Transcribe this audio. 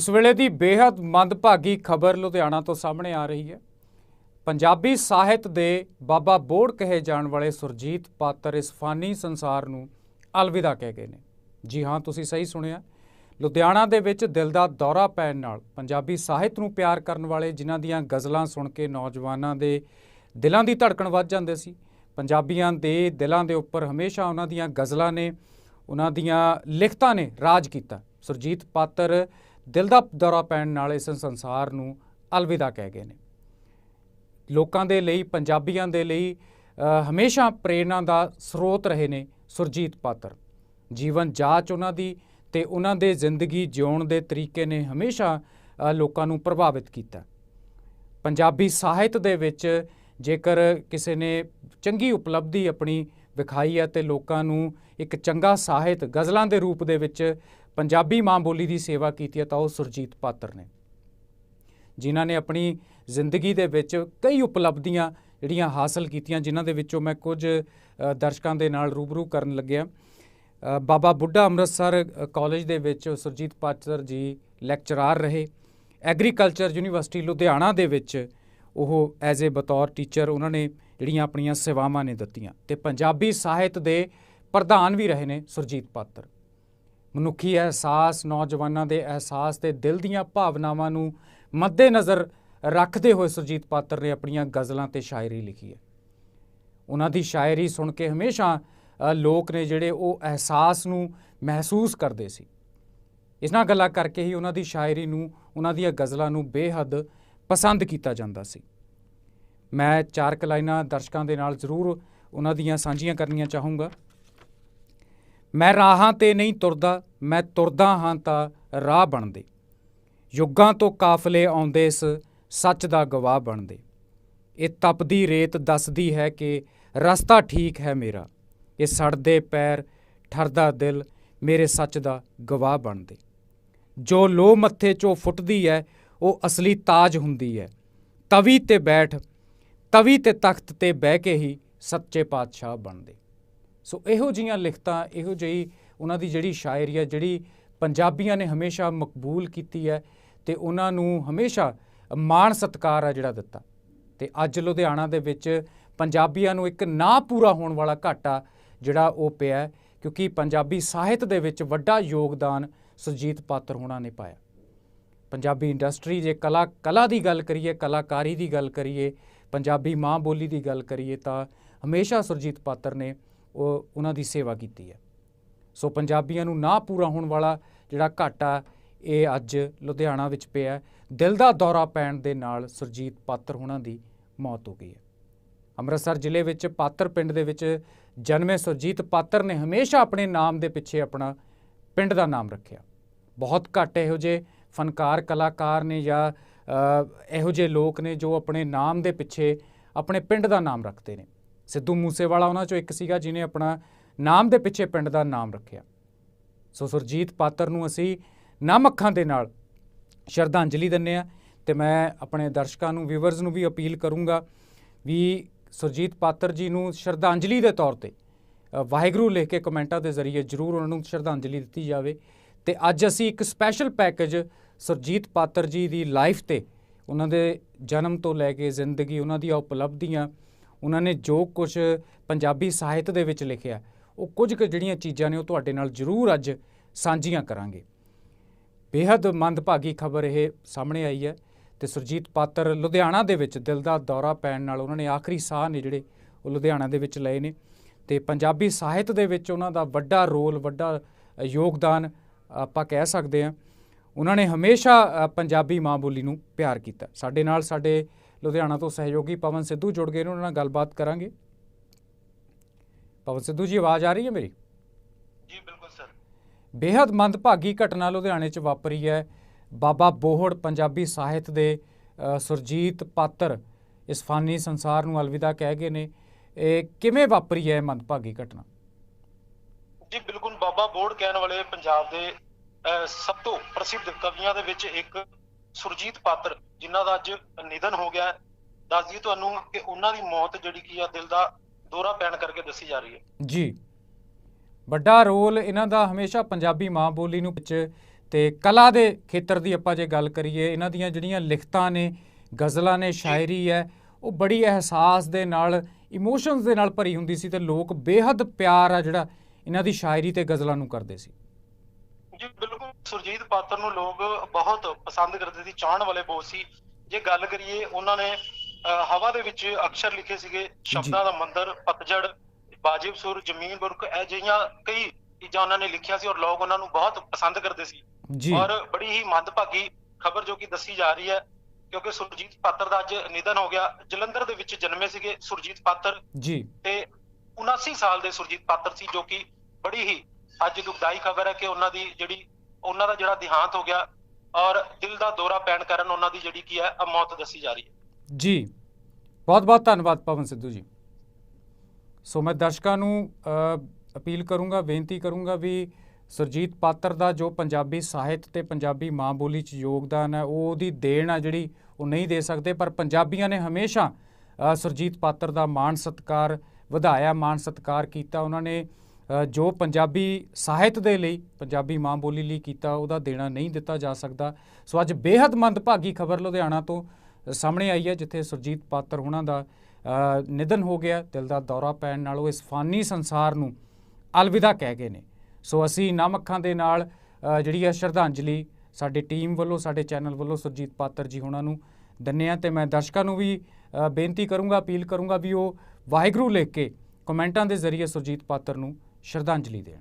ਇਸ ਵੇਲੇ ਦੀ ਬੇहद ਮੰਦਭਾਗੀ ਖਬਰ ਲੁਧਿਆਣਾ ਤੋਂ ਸਾਹਮਣੇ ਆ ਰਹੀ ਹੈ। ਪੰਜਾਬੀ ਸਾਹਿਤ ਦੇ ਬਾਬਾ ਬੋੜ ਕਹੇ ਜਾਣ ਵਾਲੇ ਸੁਰਜੀਤ ਪਾਤਰ ਇਸ ਫਾਨੀ ਸੰਸਾਰ ਨੂੰ ਅਲਵਿਦਾ ਕਹਿ ਗਏ ਨੇ। ਜੀ ਹਾਂ, ਤੁਸੀਂ ਸਹੀ ਸੁਣਿਆ। ਲੁਧਿਆਣਾ ਦੇ ਵਿੱਚ ਦਿਲ ਦਾ ਦੌਰਾ ਪੈਣ ਨਾਲ ਪੰਜਾਬੀ ਸਾਹਿਤ ਨੂੰ ਪਿਆਰ ਕਰਨ ਵਾਲੇ ਜਿਨ੍ਹਾਂ ਦੀਆਂ ਗਜ਼ਲਾਂ ਸੁਣ ਕੇ ਨੌਜਵਾਨਾਂ ਦੇ ਦਿਲਾਂ ਦੀ ਧੜਕਣ ਵੱਧ ਜਾਂਦੇ ਸੀ, ਪੰਜਾਬੀਆਂ ਦੇ ਦਿਲਾਂ ਦੇ ਉੱਪਰ ਹਮੇਸ਼ਾ ਉਹਨਾਂ ਦੀਆਂ ਗਜ਼ਲਾਂ ਨੇ, ਉਹਨਾਂ ਦੀਆਂ ਲਿਖਤਾਂ ਨੇ ਰਾਜ ਕੀਤਾ। ਸੁਰਜੀਤ ਪਾਤਰ ਦਿਲ ਦਾ ਦੌਰਾ ਪੈਣ ਨਾਲ ਇਸ ਸੰਸਾਰ ਨੂੰ ਅਲਵਿਦਾ ਕਹਿ ਗਏ ਨੇ। ਲੋਕਾਂ ਦੇ ਲਈ, ਪੰਜਾਬੀਆਂ ਦੇ ਲਈ ਹਮੇਸ਼ਾ ਪ੍ਰੇਰਣਾ ਦਾ ਸਰੋਤ ਰਹੇ ਨੇ ਸੁਰਜੀਤ ਪਾਤਰ। ਜੀਵਨ ਜਾਚ ਉਹਨਾਂ ਦੀ ਤੇ ਉਹਨਾਂ ਦੇ ਜ਼ਿੰਦਗੀ ਜਿਉਣ ਦੇ ਤਰੀਕੇ ਨੇ ਹਮੇਸ਼ਾ ਲੋਕਾਂ ਨੂੰ ਪ੍ਰਭਾਵਿਤ ਕੀਤਾ। ਪੰਜਾਬੀ ਸਾਹਿਤ ਦੇ ਵਿੱਚ ਜੇਕਰ ਕਿਸੇ ਨੇ ਚੰਗੀ ਉਪਲਬਧੀ ਆਪਣੀ ਵਿਖਾਈ ਹੈ ਤੇ ਲੋਕਾਂ ਨੂੰ ਇੱਕ ਚੰਗਾ ਸਾਹਿਤ ਗਜ਼ਲਾਂ ਦੇ ਰੂਪ ਦੇ ਵਿੱਚ ਪੰਜਾਬੀ ਮਾਂ ਬੋਲੀ ਦੀ ਸੇਵਾ ਕੀਤੀ ਹੈ ਤਾਂ ਉਹ ਸੁਰਜੀਤ ਪਾਤਰ ਨੇ। ਜਿਨ੍ਹਾਂ ਨੇ ਆਪਣੀ ਜ਼ਿੰਦਗੀ ਦੇ ਵਿੱਚ ਕਈ ਉਪਲਬਧੀਆਂ ਜਿਹੜੀਆਂ ਹਾਸਲ ਕੀਤੀਆਂ ਜਿਨ੍ਹਾਂ ਦੇ ਵਿੱਚੋਂ ਮੈਂ ਕੁਝ ਦਰਸ਼ਕਾਂ ਦੇ ਨਾਲ ਰੂਬਰੂ ਕਰਨ ਲੱਗਿਆ। ਬਾਬਾ ਬੁੱਢਾ ਅੰਮ੍ਰਿਤਸਰ ਅ, ਕਾਲਜ ਦੇ ਵਿੱਚ ਸੁਰਜੀਤ ਪਾਤਰ ਜੀ ਲੈਕਚਰਾਰ ਰਹੇ। ਐਗਰੀਕਲਚਰ ਯੂਨੀਵਰਸਿਟੀ ਲੁਧਿਆਣਾ ਦੇ ਵਿੱਚ ਉਹ ਐਜ਼ ਅ ਬਤੌਰ ਟੀਚਰ ਉਹਨਾਂ ਨੇ ਜਿਹੜੀਆਂ ਆਪਣੀਆਂ ਸੇਵਾਵਾਂ ਨੇ ਦਿੱਤੀਆਂ। ਤੇ ਪੰਜਾਬੀ ਸਾਹਿਤ ਦੇ ਪ੍ਰਧਾਨ ਵੀ ਰਹੇ ਨੇ ਸੁਰਜੀਤ ਪਾਤਰ। ਮਨੁੱਖੀ ਅਹਿਸਾਸ, ਨੌਜਵਾਨਾਂ ਦੇ ਅਹਿਸਾਸ ਤੇ ਦਿਲ ਦੀਆਂ ਭਾਵਨਾਵਾਂ ਨੂੰ ਮੱਦੇਨਜ਼ਰ ਰੱਖਦੇ ਹੋਏ ਸੁਰਜੀਤ ਪਾਤਰ ਨੇ ਆਪਣੀਆਂ ਗਜ਼ਲਾਂ ਤੇ ਸ਼ਾਇਰੀ ਲਿਖੀ ਹੈ। ਉਹਨਾਂ ਦੀ ਸ਼ਾਇਰੀ ਸੁਣ ਕੇ ਹਮੇਸ਼ਾ ਲੋਕ ਨੇ ਜਿਹੜੇ ਉਹ ਅਹਿਸਾਸ ਨੂੰ ਮਹਿਸੂਸ ਕਰਦੇ ਸੀ। ਇਸ ਨਾਲ ਗੱਲਾਂ ਕਰਕੇ ਹੀ ਉਹਨਾਂ ਦੀ ਸ਼ਾਇਰੀ ਨੂੰ, ਉਹਨਾਂ ਦੀਆਂ ਗਜ਼ਲਾਂ ਨੂੰ ਬੇਹੱਦ ਪਸੰਦ ਕੀਤਾ ਜਾਂਦਾ ਸੀ। ਮੈਂ ਚਾਰ ਕੁ ਦਰਸ਼ਕਾਂ ਦੇ ਨਾਲ ਜ਼ਰੂਰ ਉਹਨਾਂ ਦੀਆਂ ਸਾਂਝੀਆਂ ਕਰਨੀਆਂ ਚਾਹੂੰਗਾ। ਮੈਂ ਰਾਹਾਂ ਤੇ ਨਹੀਂ ਤੁਰਦਾ, ਮੈਂ ਤੁਰਦਾ ਹਾਂ ਤਾਂ ਰਾਹ ਬਣਦੇ। ਯੁੱਗਾਂ ਤੋਂ ਕਾਫਲੇ ਆਉਂਦੇ ਇਸ, ਸੱਚ ਦਾ ਗਵਾਹ ਬਣਦੇ। ਇਹ ਤਪਦੀ ਰੇਤ ਦੱਸਦੀ ਹੈ ਕਿ ਰਸਤਾ ਠੀਕ ਹੈ ਮੇਰਾ। ਇਹ ਸੜਦੇ ਪੈਰ, ਠਰਦਾ ਦਿਲ ਮੇਰੇ ਸੱਚ ਦਾ ਗਵਾਹ ਬਣਦੇ। ਜੋ ਲੋ ਮੱਥੇ ਚੋਂ ਫੁੱਟਦੀ ਹੈ, ਉਹ ਅਸਲੀ ਤਾਜ ਹੁੰਦੀ ਹੈ। ਤਵੀ ਤੇ ਬੈਠ, ਤਵੀ ਤੇ ਤਖਤ ਤੇ ਬਹਿ ਕੇ ਹੀ ਸੱਚੇ ਪਾਤਸ਼ਾਹ ਬਣਦੇ। ਸੋ ਇਹੋ ਜੀਆਂ ਲਿਖਤਾਂ, ਇਹੋ ਜਿਹੀ ਉਹਨਾਂ ਦੀ ਜਿਹੜੀ ਸ਼ਾਇਰੀ ਹੈ, ਜਿਹੜੀ ਪੰਜਾਬੀਆਂ ਨੇ ਹਮੇਸ਼ਾ ਮਕਬੂਲ ਕੀਤੀ ਹੈ ਤੇ ਉਹਨਾਂ ਨੂੰ ਹਮੇਸ਼ਾ ਮਾਣ ਸਤਕਾਰ ਹੈ ਜਿਹੜਾ ਦਿੱਤਾ। ਤੇ ਅੱਜ ਲੁਧਿਆਣਾ ਦੇ ਵਿੱਚ ਪੰਜਾਬੀਆਂ ਨੂੰ ਇੱਕ ਨਾ ਪੂਰਾ ਹੋਣ ਵਾਲਾ ਘਾਟਾ ਜਿਹੜਾ ਉਹ ਪਿਆ ਕਿਉਂਕਿ ਪੰਜਾਬੀ ਸਾਹਿਤ ਦੇ ਵਿੱਚ ਵੱਡਾ ਯੋਗਦਾਨ ਸੁਰਜੀਤ ਪਾਤਰ ਹੋਣਾ ਨੇ ਪਾਇਆ। ਪੰਜਾਬੀ ਇੰਡਸਟਰੀ ਜੇ ਕਲਾ ਕਲਾ ਦੀ ਗੱਲ ਕਰੀਏ, ਕਲਾਕਾਰੀ ਦੀ ਗੱਲ ਕਰੀਏ, ਪੰਜਾਬੀ ਮਾਂ ਬੋਲੀ ਦੀ ਗੱਲ ਕਰੀਏ ਤਾਂ ਹਮੇਸ਼ਾ ਸੁਰਜੀਤ ਪਾਤਰ ਨੇ ਉਹ ਉਹਨਾਂ ਦੀ ਸੇਵਾ ਕੀਤੀ ਹੈ। ਸੋ ਪੰਜਾਬੀਆਂ ਨੂੰ ਨਾ ਪੂਰਾ ਹੋਣ ਵਾਲਾ ਜਿਹੜਾ ਘਾਟਾ ਇਹ ਅੱਜ ਲੁਧਿਆਣਾ ਵਿੱਚ ਪਿਆ ਦਿਲ ਦਾ ਦੌਰਾ ਪੈਣ ਦੇ ਨਾਲ ਸੁਰਜੀਤ ਪਾਤਰ ਹੋਣਾ ਦੀ ਮੌਤ ਹੋ ਗਈ ਹੈ। ਅੰਮ੍ਰਿਤਸਰ ਜ਼ਿਲ੍ਹੇ ਵਿੱਚ ਪਾਤਰ ਪਿੰਡ ਦੇ ਵਿੱਚ ਜਨਮੇ ਸੁਰਜੀਤ ਪਾਤਰ ਨੇ ਹਮੇਸ਼ਾ ਆਪਣੇ ਨਾਮ ਦੇ ਪਿੱਛੇ ਆਪਣਾ ਪਿੰਡ ਦਾ ਨਾਮ ਰੱਖਿਆ। ਬਹੁਤ ਘੱਟ ਇਹੋ ਜਿਹੇ ਫਨਕਾਰ ਕਲਾਕਾਰ ਨੇ ਜਾਂ ਇਹੋ ਜਿਹੇ ਲੋਕ ਨੇ ਜੋ ਆਪਣੇ ਨਾਮ ਦੇ ਪਿੱਛੇ ਆਪਣੇ ਪਿੰਡ ਦਾ ਨਾਮ ਰੱਖਦੇ ਨੇ। ਸਿੱਧੂ ਮੂਸੇਵਾਲਾ ਉਹਨਾਂ ਚੋਂ ਇੱਕ ਸੀਗਾ ਜਿਨੇ ਆਪਣਾ ਨਾਮ ਦੇ ਪਿੱਛੇ ਪਿੰਡ ਦਾ ਨਾਮ ਰੱਖਿਆ। ਸੋ ਸੁਰਜੀਤ ਪਾਤਰ ਨੂੰ ਅਸੀਂ ਨਮ ਅੱਖਾਂ ਦੇ ਨਾਲ ਸ਼ਰਧਾਂਜਲੀ ਦਿੰਨੇ ਆ ਤੇ ਮੈਂ ਆਪਣੇ ਦਰਸ਼ਕਾਂ ਨੂੰ ਵਿਊਵਰਸ ਨੂੰ ਵੀ ਅਪੀਲ ਕਰੂੰਗਾ ਵੀ ਸੁਰਜੀਤ ਪਾਤਰ ਜੀ ਨੂੰ ਸ਼ਰਧਾਂਜਲੀ ਦੇ ਤੌਰ ਤੇ ਵਾਹਿਗੁਰੂ ਲਿਖ ਕੇ ਕਮੈਂਟਾਂ ਦੇ ਜ਼ਰੀਏ ਜਰੂਰ ਉਹਨਾਂ ਨੂੰ ਸ਼ਰਧਾਂਜਲੀ ਦਿੱਤੀ ਜਾਵੇ ਤੇ ਅੱਜ ਅਸੀਂ ਇੱਕ ਸਪੈਸ਼ਲ ਪੈਕੇਜ ਸੁਰਜੀਤ ਪਾਤਰ ਜੀ ਦੀ ਲਾਈਫ ਤੇ ਉਹਨਾਂ ਦੇ ਜਨਮ ਤੋਂ ਲੈ ਕੇ ਜ਼ਿੰਦਗੀ, ਉਹਨਾਂ ਦੀਆਂ ਉਪਲਬਧੀਆਂ ਉਹਨਾਂ ਨੇ ਜੋ ਕੁਝ ਪੰਜਾਬੀ ਸਾਹਿਤ ਦੇ ਵਿੱਚ ਲਿਖਿਆ, ਉਹ ਕੁਝ ਕੁ ਜਿਹੜੀਆਂ ਚੀਜ਼ਾਂ ਨੇ ਉਹ ਤੁਹਾਡੇ ਨਾਲ ਜਰੂਰ ਅੱਜ ਸਾਂਝੀਆਂ ਕਰਾਂਗੇ। ਬੇहद ਮੰਦਭਾਗੀ ਖਬਰ ਇਹ ਸਾਹਮਣੇ ਆਈ ਹੈ ਤੇ ਸੁਰਜੀਤ ਪਾਤਰ ਲੁਧਿਆਣਾ ਦੇ ਵਿੱਚ ਦਿਲ ਦਾ ਦੌਰਾ ਪੈਣ ਨਾਲ ਉਹਨਾਂ ਨੇ ਆਖਰੀ ਸਾਹ ਨੇ ਜਿਹੜੇ ਉਹ ਲੁਧਿਆਣਾ ਦੇ ਵਿੱਚ ਲਏ ਨੇ ਤੇ ਪੰਜਾਬੀ ਸਾਹਿਤ ਦੇ ਵਿੱਚ ਉਹਨਾਂ ਦਾ ਵੱਡਾ ਰੋਲ, ਵੱਡਾ ਯੋਗਦਾਨ ਆਪਾਂ ਕਹਿ ਸਕਦੇ ਹਾਂ। ਉਹਨਾਂ ਨੇ ਹਮੇਸ਼ਾ ਪੰਜਾਬੀ ਮਾਂ ਬੋਲੀ ਨੂੰ ਪਿਆਰ ਕੀਤਾ। ਸਾਡੇ ਨਾਲ ਸਾਡੇ ਲੁਧਿਆਣਾ ਤੋਂ ਸਹਿਯੋਗੀ ਪਵਨ ਸਿੱਧੂ ਜੁੜ ਗਏ ਨੇ ਉਹਨਾਂ ਨਾਲ ਗੱਲਬਾਤ ਕਰਾਂਗੇ। ਪਵਨ ਸਿੱਧੂ ਜੀ ਆਵਾਜ਼ ਆ ਰਹੀ ਹੈ ਮੇਰੀ? ਜੀ ਬਿਲਕੁਲ ਸਰ। ਬੇहद ਮੰਦਭਾਗੀ ਘਟਨਾ ਲੁਧਿਆਣੇ 'ਚ ਵਾਪਰੀ ਹੈ। ਬਾਬਾ ਬੋਹੜ ਪੰਜਾਬੀ ਸਾਹਿਤ ਦੇ ਸੁਰਜੀਤ ਪਾਤਰ ਇਸ ਫਾਨੀ ਸੰਸਾਰ ਨੂੰ ਅਲਵਿਦਾ ਕਹਿ ਗਏ ਨੇ। ਇਹ ਕਿਵੇਂ ਵਾਪਰੀ ਹੈ ਮੰਦਭਾਗੀ ਘਟਨਾ? ਜੀ ਬਿਲਕੁਲ। ਬਾਬਾ ਬੋੜ ਕਹਿਣ ਵਾਲੇ ਪੰਜਾਬ ਦੇ ਸਭ ਤੋਂ ਪ੍ਰਸਿੱਧ ਕਵੀਆਂ ਦੇ ਵਿੱਚ ਇੱਕ ਸੁਰਜੀਤ ਪਾਤਰ, ਜਿਨ੍ਹਾਂ ਦਾ ਅੱਜ ਨਿਧਨ ਹੋ ਗਿਆ ਦੱਸ ਦਈਏ ਤੁਹਾਨੂੰ ਕਿ ਉਹਨਾਂ ਦੀ ਮੌਤ ਜਿਹੜੀ ਕੀ ਆ, ਦਿਲ ਦਾ ਦੌਰਾ ਪੈਣ ਕਰਕੇ ਦੱਸੀ ਜਾ ਰਹੀ ਹੈ। ਜੀ। ਵੱਡਾ ਰੋਲ ਇਹਨਾਂ ਦਾ ਹਮੇਸ਼ਾ ਪੰਜਾਬੀ ਮਾਂ ਬੋਲੀ ਨੂੰ ਵਿੱਚ ਤੇ ਕਲਾ ਦੇ ਖੇਤਰ ਦੀ ਆਪਾਂ ਜੇ ਗੱਲ ਕਰੀਏ, ਇਹਨਾਂ ਦੀਆਂ ਜਿਹੜੀਆਂ ਲਿਖਤਾਂ ਨੇ, ਗਜ਼ਲਾਂ ਨੇ, ਸ਼ਾਇਰੀ ਹੈ, ਉਹ ਬੜੀ ਅਹਿਸਾਸ ਦੇ ਨਾਲ ਇਮੋਸ਼ਨਸ ਦੇ ਨਾਲ ਭਰੀ ਹੁੰਦੀ ਸੀ ਤੇ ਲੋਕ ਬੇਹੱਦ ਪਿਆਰ ਆ ਜਿਹੜਾ ਇਹਨਾਂ ਦੀ ਸ਼ਾਇਰੀ ਤੇ ਗਜ਼ਲਾਂ ਨੂੰ ਕਰਦੇ ਸੀ। ਸੁਰਜੀਤ ਪਾਤਰ ਨੂੰ ਲੋਕ ਬਹੁਤ ਪਸੰਦ ਕਰਦੇ ਸੀ ਚਾਹਣ ਵਾਲੇ ਬਹੁਤ ਸੀ। ਜੇ ਗੱਲ ਕਰੀਏ ਉਹਨਾਂ ਨੇ ਹਵਾ ਦੇ ਵਿੱਚ ਅਕਸ਼ਰ ਲਿਖੇ ਸੀਗੇ ਸ਼ਬਦਾਂ ਦਾ ਮੰਦਰ ਪਤਝੜ ਵਾਜਿਬ ਸੁਰ ਜ਼ਮੀਨ ਬੁਰਕ ਇਹ ਜਿਹੀਆਂ ਕਈ ਚੀਜ਼ਾਂ ਉਹਨਾਂ ਨੇ ਲਿਖਿਆ ਸੀ ਔਰ ਲੋਕ ਉਹਨਾਂ ਨੂੰ ਬਹੁਤ ਪਸੰਦ ਕਰਦੇ ਸੀ। ਔਰ ਬੜੀ ਹੀ ਮੰਦਭਾਗੀ ਖਬਰ ਜੋ ਕਿ ਦੱਸੀ ਜਾ ਰਹੀ ਹੈ ਕਿਉਂਕਿ ਸੁਰਜੀਤ ਪਾਤਰ ਦਾ ਅੱਜ ਨਿਧਨ ਹੋ ਗਿਆ। ਜਲੰਧਰ ਦੇ ਵਿੱਚ ਜਨਮੇ ਸੀਗੇ ਸੁਰਜੀਤ ਪਾਤਰ। ਜੀ। ਤੇ 79 ਸਾਲ ਦੇ ਸੁਰਜੀਤ ਪਾਤਰ ਸੀ ਜੋ ਕਿ ਬੜੀ ਹੀ ਅੱਜ ਦੁਖਦਾਈ ਖਬਰ ਹੈ ਕਿ ਉਹਨਾਂ ਦੀ ਜਿਹੜੀ ਉਹਨਾਂ ਦਾ ਜਿਹੜਾ ਦਿਹਾਂਤ ਹੋ ਗਿਆ ਔਰ ਦਿਲ ਦਾ ਦੌਰਾ ਪੈਣ ਕਾਰਨ ਉਹਨਾਂ ਦੀ ਜਿਹੜੀ ਕੀ ਹੈ ਮੌਤ ਦੱਸੀ ਜਾ ਰਹੀ ਹੈ। ਜੀ ਬਹੁਤ ਬਹੁਤ ਧੰਨਵਾਦ ਪਵਨ ਸਿੱਧੂ ਜੀ। ਸੋ ਮੈਂ ਦਰਸ਼ਕਾਂ ਨੂੰ ਅਪੀਲ ਕਰੂੰਗਾ ਬੇਨਤੀ ਕਰੂੰਗਾ ਵੀ ਸੁਰਜੀਤ ਪਾਤਰ ਦਾ ਜੋ ਪੰਜਾਬੀ ਸਾਹਿਤ ਤੇ ਪੰਜਾਬੀ ਮਾਂ ਬੋਲੀ 'ਚ ਯੋਗਦਾਨ ਹੈ ਉਹ ਉਹਦੀ ਦੇਣ ਆ ਜਿਹੜੀ ਉਹ ਨਹੀਂ ਦੇ ਸਕਦੇ ਪਰ ਪੰਜਾਬੀਆਂ ਨੇ ਹਮੇਸ਼ਾ ਅ, ਸੁਰਜੀਤ ਪਾਤਰ ਦਾ ਮਾਣ ਸਤਕਾਰ ਵਧਾਇਆ ਮਾਣ ਸਤਕਾਰ ਕੀਤਾ। ਉਹਨਾਂ ਨੇ ਜੋ ਪੰਜਾਬੀ ਸਾਹਿਤ ਦੇ ਲਈ, ਪੰਜਾਬੀ ਮਾਂ ਬੋਲੀ ਲਈ ਕੀਤਾ, ਉਹਦਾ ਦੇਣਾ ਨਹੀਂ ਦਿੱਤਾ ਜਾ ਸਕਦਾ। ਸੋ ਅੱਜ ਬੇहद ਮੰਦਭਾਗੀ ਖਬਰ ਲੁਧਿਆਣਾ ਤੋਂ ਸਾਹਮਣੇ ਆਈ ਹੈ, ਜਿੱਥੇ ਸੁਰਜੀਤ ਪਾਤਰ ਉਹਨਾਂ ਦਾ ਨਿਧਨ ਹੋ ਗਿਆ। ਦਿਲ ਦਾ ਦੌਰਾ ਪੈਣ ਨਾਲ ਉਹ ਇਸ ਫਾਨੀ ਸੰਸਾਰ ਨੂੰ ਅਲਵਿਦਾ ਕਹਿ ਗਏ ਨੇ। ਸੋ ਅਸੀਂ ਨਮ ਅੱਖਾਂ ਦੇ ਨਾਲ ਜਿਹੜੀ ਹੈ ਸ਼ਰਧਾਂਜਲੀ ਸਾਡੇ ਟੀਮ ਵੱਲੋਂ, ਸਾਡੇ ਚੈਨਲ ਵੱਲੋਂ ਸੁਰਜੀਤ ਪਾਤਰ ਜੀ ਉਹਨਾਂ ਨੂੰ ਦਿੰਨੇ ਆ ਤੇ ਮੈਂ ਦਰਸ਼ਕਾਂ ਨੂੰ ਵੀ ਬੇਨਤੀ ਕਰੂੰਗਾ, ਅਪੀਲ ਕਰੂੰਗਾ ਵੀ ਉਹ ਵਾਹਿਗੁਰੂ ਲਿਖ ਕੇ ਕਮੈਂਟਾਂ ਦੇ ਜ਼ਰੀਏ ਸੁਰਜੀਤ ਪਾਤਰ ਨੂੰ ਸ਼ਰਧਾਂਜਲੀ ਦੇਣ।